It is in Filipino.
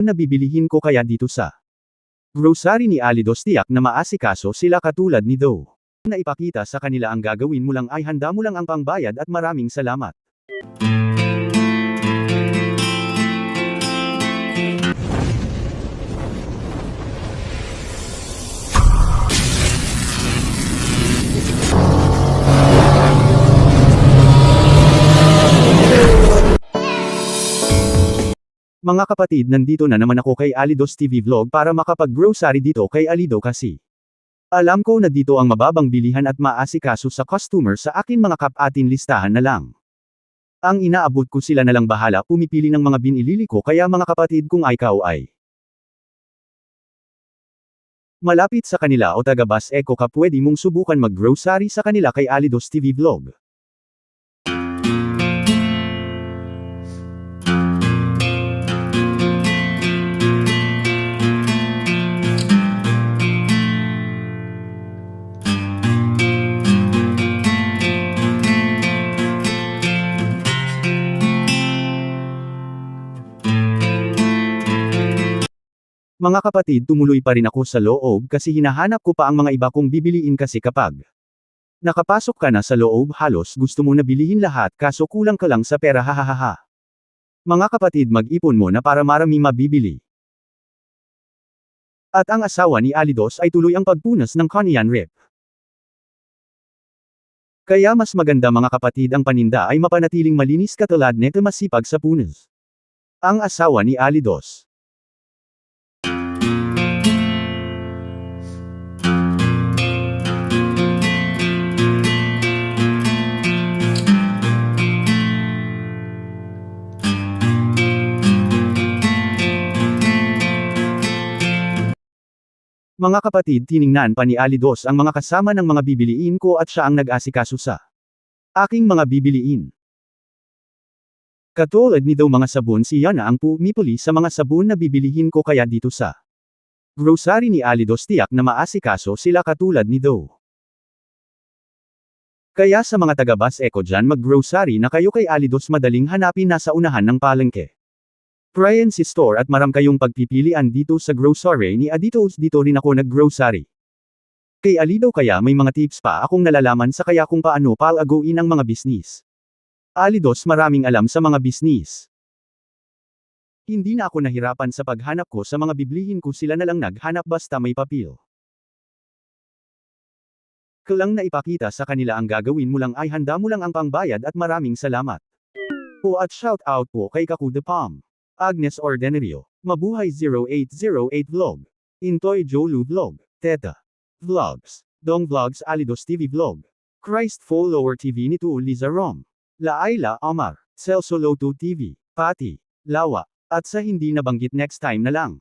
Nabibilihin ko kaya dito sa grocery ni Alidos tiyak na maasikaso sila katulad ni Doe. Na ipakita sa kanila ang gagawin mo lang ay handa mo lang ang pangbayad at maraming salamat. Mga kapatid nandito na naman ako kay Alidos TV Vlog para makapag-grocery dito kay Alido kasi. Alam ko na dito ang mababang bilihan at maasikaso sa customer sa akin mga kapatin listahan na lang. Ang inaabot ko sila na lang bahala pumipili ng mga binilili ko kaya mga kapatid kung ikaw ay malapit sa kanila o taga Bas Eco ka pwede mong subukan mag-grocery sa kanila kay Alidos TV Vlog. Mga kapatid tumuloy pa rin ako sa loob kasi hinahanap ko pa ang mga iba kong bibiliin kasi kapag nakapasok ka na sa loob halos gusto mo na bilihin lahat kaso kulang ka lang sa pera hahaha. Mga kapatid mag-ipon mo na para marami mabibili. At ang asawa ni Alidos ay tuloy ang pagpunas ng Kanian Rip. Kaya mas maganda mga kapatid ang paninda ay mapanatiling malinis katulad neto masipag sa punas. Ang asawa ni Alidos. Mga kapatid tiningnan pa ni Alidos ang mga kasama ng mga bibiliin ko at siya ang nag-asikaso sa aking mga bibiliin. Katulad ni daw mga sabon si Yana ang pumipuli sa mga sabon na bibilihin ko kaya dito sa grocery ni Alidos tiyak na maasikaso sila katulad ni Doe. Kaya sa mga taga-bus eco dyan mag-grocery na kayo kay Alidos madaling hanapin nasa unahan ng palengke. Priancy Store at maram kayong pagpipilian dito sa grocery ni Aditos dito rin ako nag-grocery. Kay Alido kaya may mga tips pa akong nalalaman sa kaya kung paano palaguin ang mga business. Alidos maraming alam sa mga business. Hindi na ako nahirapan sa paghanap ko sa mga biblihin ko sila na lang naghanap basta may papel. Kalang na ipakita sa kanila ang gagawin mo lang ay handa mo lang ang pangbayad at maraming salamat. Po at shout out po kay Kaku de Palm. Agnes Ordinario. Mabuhay 0808 Vlog. Intoy Jolu Vlog. Teta. Vlogs. Dong Vlogs Alidos TV Vlog. Christ Follower TV nito Liza Rom. Laila Omar. Celso Loto TV. Pati. Lawa. At sa hindi nabanggit next time na lang.